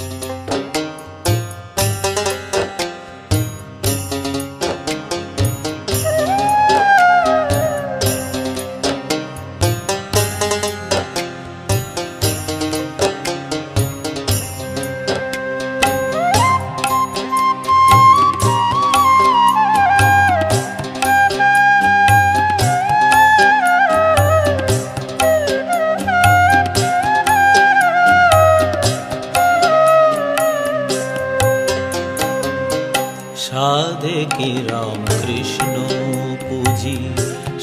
you সাধে কি রাম কৃষ্ণ পুজি,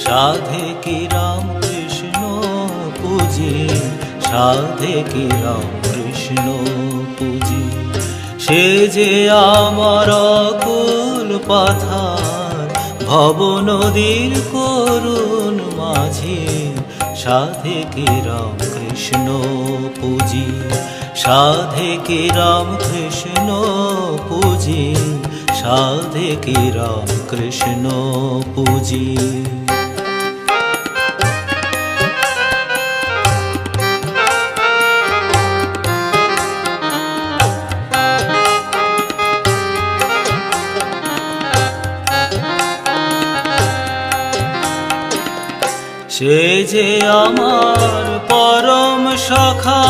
সাধে কি রাম কৃষ্ণ পুজি, সাধে কি রাম কৃষ্ণ পুজি। সে যে আমার কুল পাথার ভব নদীর করুণ মাঝে, সাধে কি রাম কৃষ্ণ পুজি, সাধে কি রাম কৃষ্ণ পুজি সাধে কি রাম কৃষ্ণ পুজি। সে যে আমার পরম সখা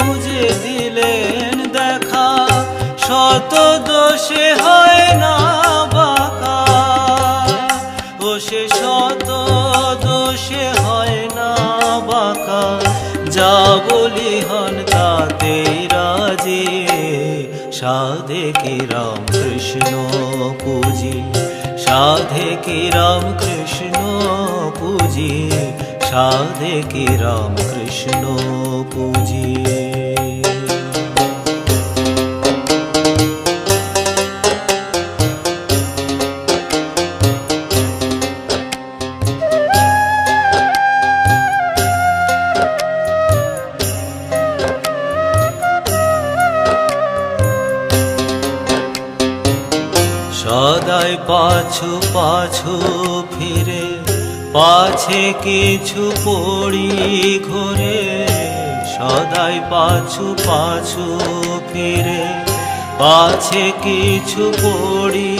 খুঁজে দিলেন দেখা, শত দোষে হয় না বাঁকা। ও সে শত দোষে হয় না বাঁকা। যা বলি হন তাতে রাজে, সাধে কি রাম কৃষ্ণ পুজি? সাধে কি রাম কৃষ্ণ পুজি? সাধে কি রাম কৃষ্ণ পুজি সদাই পাছু পাছু ফিরে পাছে কিছু পড়ি ঘরে, সদাই পাছু পাছু ফিরে। পাছে কিছু পড়ি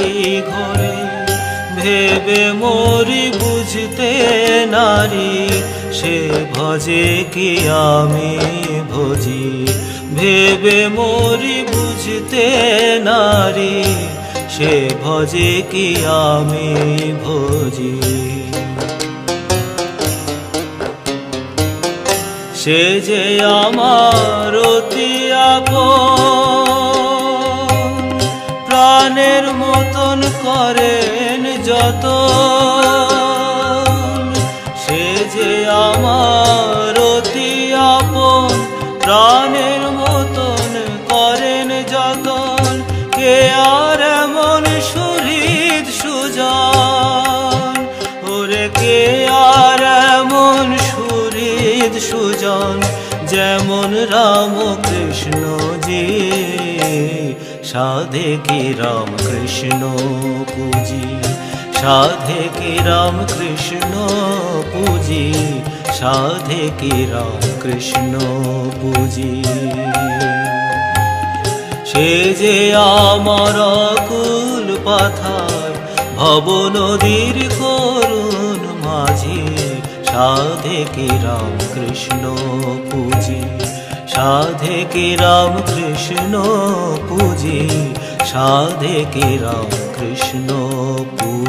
ঘরে, ভেবে মরি বুঝতে নারী, সে ভজে কি আমি ভজি? ভেবে মরি বুঝতে নারী, সে ভজে কি আমি ভজি? সে যে আমার অতি প্রাণের মতন করেন যত সে যে আমার অতি আপন প্রাণের সুজন যেমন রাম কৃষ্ণ জি। সাধে কি রাম কৃষ্ণ পুজি? সাধে কি রাম কৃষ্ণ পুজি? সাধে কি রাম কৃষ্ণ পুজি? সে যে আমার কুল পাথার ভব নদীর করুণ মাঝে। সাধে কি রাম কৃষ্ণ পুজি, সাধে কি রাম কৃষ্ণ পুজি, সাধে কি রাম কৃষ্ণ পুজি।